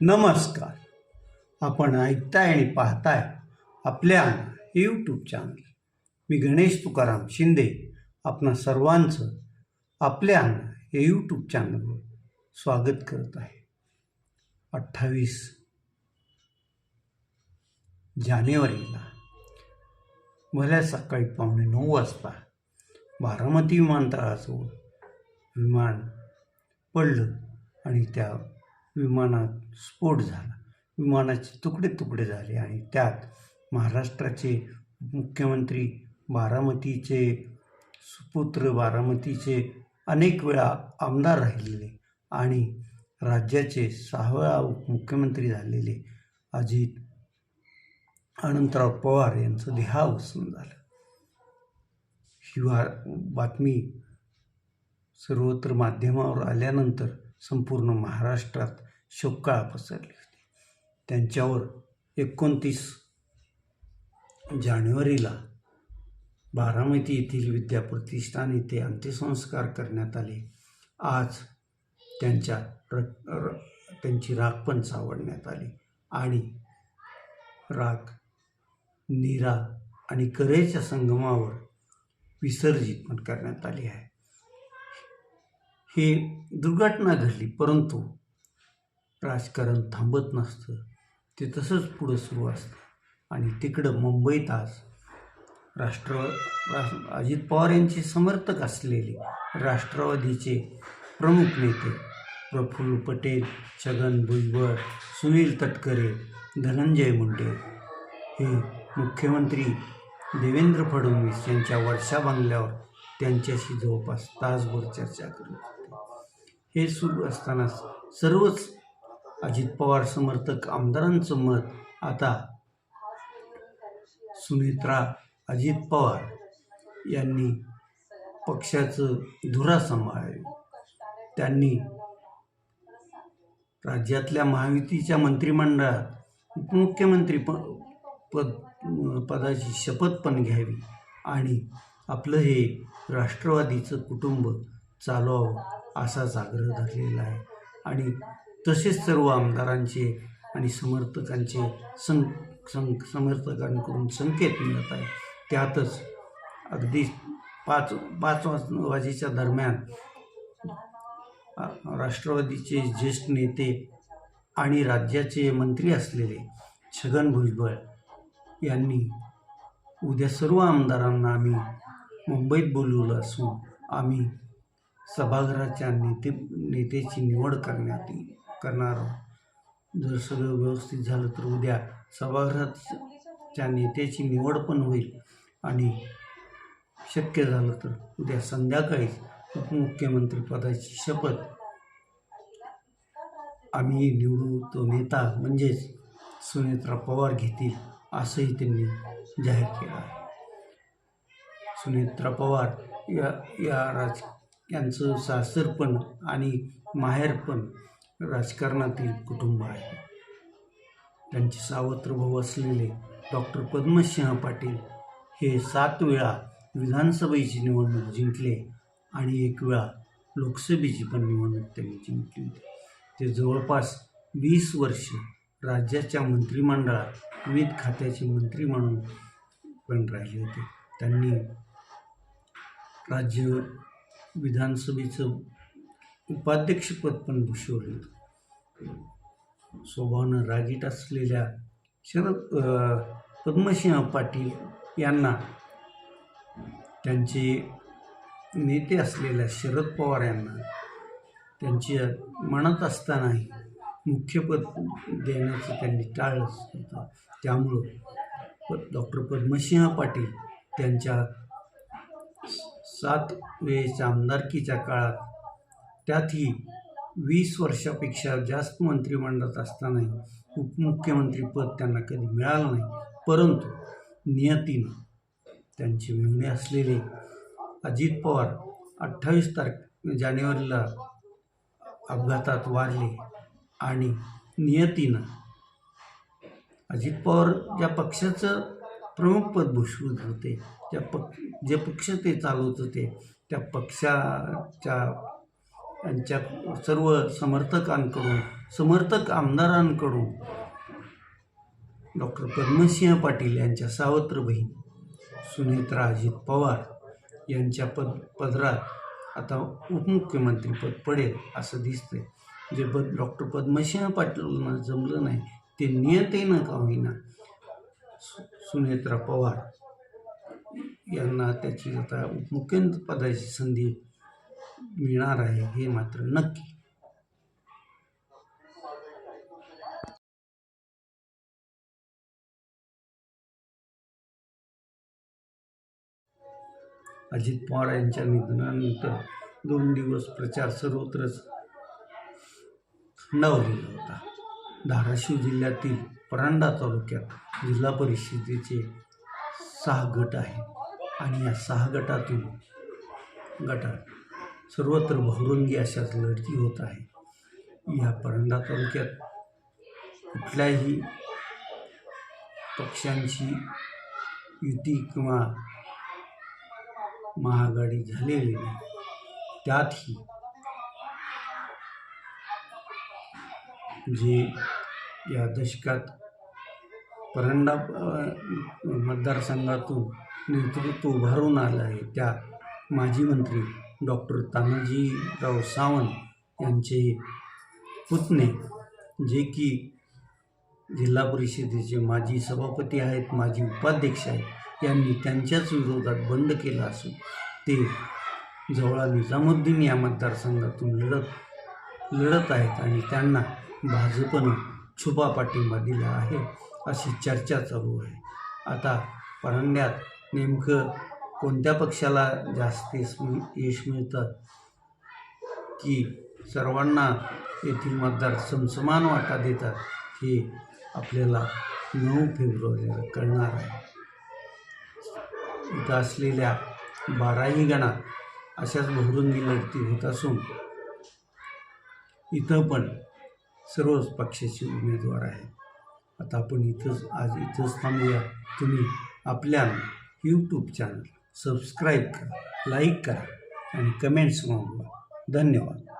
नमस्कार. आपण ऐकताय आणि पाहताय आपल्या यूट्यूब चॅनल मी गणेश तुकाराम शिंदे आपणा सर्वांचं आपल्या हे यूट्यूब चॅनलवर स्वागत करत आहे. अठ्ठावीस जानेवारीला. भल्या सकाळी पावणे नऊ वाजता बारामती विमानतळाजवळ विमान पडलं आणि त्या विमानात स्फोट झाला. विमानाचे तुकडे तुकडे झाले आणि त्यात महाराष्ट्राचे मुख्यमंत्री बारामतीचे सुपुत्र बारामतीचे अनेक वेळा आमदार राहिलेले आणि राज्याचे सहा उपमुख्यमंत्री मुख्यमंत्री झालेले अजित अनंतराव पवार यांचं देहावसन झालं. ही वा बातमी सर्वत्र माध्यमावर आल्यानंतर संपूर्ण महाराष्ट्रात शोककाळ पसरली होती. त्यांच्यावर एकोणतीस जानेवारीला बारामती येथील विद्याप्रतिष्ठान येथे अंत्यसंस्कार करण्यात आले. आज त्यांच्या र र त्यांची राख पण सावडण्यात आली आणि राख नीरा आणि करेच्या संगमावर विसर्जित पण करण्यात आली आहे. ही दुर्घटना घडली परंतु राजकारण थांबत नसतं. ते तसंच पुढं सुरू असतं. आणि तिकडं मुंबईत आज राष्ट्र रा- अजित पवार यांचे समर्थक असलेले राष्ट्रवादीचे प्रमुख नेते प्रफुल्ल पटेल छगन भुजबळ सुनील तटकरे धनंजय मुंडे हे मुख्यमंत्री देवेंद्र फडणवीस यांच्या वर्षा बंगल्यावर त्यांच्याशी जवळपास तासभर चर्चा करत होते. हे सुरू असताना सर्वच अजित पवार समर्थक आमदारांचं मत आता सुनेत्रा अजित पवार यांनी पक्षाचं धुरा सांभाळले. त्यांनी राज्यातल्या महायुतीच्या मंत्रिमंडळात उपमुख्यमंत्री प पद पदाची शपथ पण घ्यावी आणि आपलं हे राष्ट्रवादीचं कुटुंब चालवावं असा जागर धरलेला आहे. आणि तसेच सर्व आमदारांचे आणि समर्थकांचे सं सं समर्थकांकडून संकेत मिळत आहे. त्यातच अगदी पाच पाच वाज वाजेच्या दरम्यान राष्ट्रवादीचे ज्येष्ठ नेते आणि राज्याचे मंत्री असलेले छगन भुजबळ यांनी उद्या सर्व आमदारांना आम्ही मुंबईत बोलवलं असून आम्ही सभागृहाच्या नेते नेत्याची निवड करण्यात करणार आहोत. जर सगळं व्यवस्थित झालं तर उद्या सभागृहाच्या नेत्याची निवड पण होईल आणि शक्य झालं तर उद्या संध्याकाळीच उपमुख्यमंत्रीपदाची शपथ आम्ही निवडू तो नेता म्हणजेच सुनेत्रा पवार घेतील असंही त्यांनी जाहीर केलं आहे. सुनेत्रा पवार या या राज यांचं सासरपण आणि माहेरपण राजकारणातील कुटुंब आहे. त्यांचे सावत्र भाऊ असलेले डॉक्टर पद्मसिंह पाटील हे सात वेळा विधानसभेची निवडणूक जिंकले आणि एक वेळा लोकसभेची पण निवडणूक त्यांनी जिंकली होती. ते जवळपास वीस वर्ष राज्याच्या मंत्रिमंडळात विविध खात्याचे मंत्री म्हणून पण राहिले होते. त्यांनी राज्य विधानसभेचं उपाध्यक्षपद पण भूषवलं. होतं स्वभावानं रागीट असलेल्या शरद पद्मसिंह पाटील यांना त्यांचे नेते असलेल्या शरद पवार यांना त्यांच्या मनात असतानाही मुख्यपद देण्याचं त्यांनी टाळलंच होतं. त्यामुळं डॉक्टर पद्मसिंह पाटील त्यांच्या सात वेळेच्या आमदारकीच्या काळात. त्यातही वीस वर्षापेक्षा जास्त मंत्रिमंडळात असतानाही उपमुख्यमंत्रीपद त्यांना कधी मिळालं नाही. परंतु नियतीनं त्यांचे मिळणे असलेले अजित पवार अठ्ठावीस तारख जानेवारीला अपघातात वारले आणि नियतीनं अजित पवार ज्या पक्षाचं प्रमुखपद भूषवत होते. त्या पक्ष जे पक्ष ते चालवत होते त्या पक्षाच्या त्यांच्या सर्व समर्थकांकडून समर्थक आमदारांकडून डॉक्टर पद्मसिंह पाटील यांच्या सावत्र बहीण सुनेत्रा अजित पवार यांच्या पद पदरात आता उपमुख्यमंत्रीपद पडेल असं दिसतंय. जे पद डॉक्टर पद्मसिंह पाटीलांना जमलं नाही ते नियतेनं का होईना सुनेत्रा पवार यांना त्याची आता उपमुख्यमंत्रीपदाची संधी मिळणार आहे हे मात्र नक्की. अजित पवार यांच्या निधनानंतर दोन दिवस प्रचार सर्वत्रच थंडावलेला होता. धाराशिव जिल्ह्यातील परांडा तालुक्यात जिल्हा परिषदेचे सहा गट आहेत. आणि या सहा गटातून गटात सर्वत्र बहुरंगी अशाच लढती होत आहे या परांडा तालुक्यात कुठल्याही पक्षांची युती किंवा महाआघाडी झालेली नाही. त्यातही जे या दशकात परंडा मतदारसंघातून नेतृत्व उभारून आलं आहे. त्या माजी मंत्री डॉक्टर तानाजीराव सावंत यांचे पुतणे जे की जिल्हा परिषदेचे माजी सभापती आहेत माजी उपाध्यक्ष आहेत यांनी त्यांच्याच विरोधात बंड केला असून ते जवळा निजामुद्दीन या मतदारसंघातून लढत लढत आहेत आणि त्यांना भाजपनं छुपा पाठिंबा दिला आहे अशी चर्चा चालू आहे. आता परांड्यात नेमकं कोणत्या पक्षाला जास्त यश यश मिळतं? की सर्वांना येथील मतदार समसमान वाटा देतात हे आपल्याला नऊ फेब्रुवारीला कळणार आहे. इथं असलेल्या बाराही गणात अशाच बहुरंगी लढती होत असून इथं पण सर्वच पक्षाचे उमेदवार आहेत. आता आपण इथंच आज इथंच थांबूया. तुम्ही आपल्या यूट्यूब चॅनल सबस्क्राईब करा लाईक करा आणि कमेंट्स मागवा. धन्यवाद.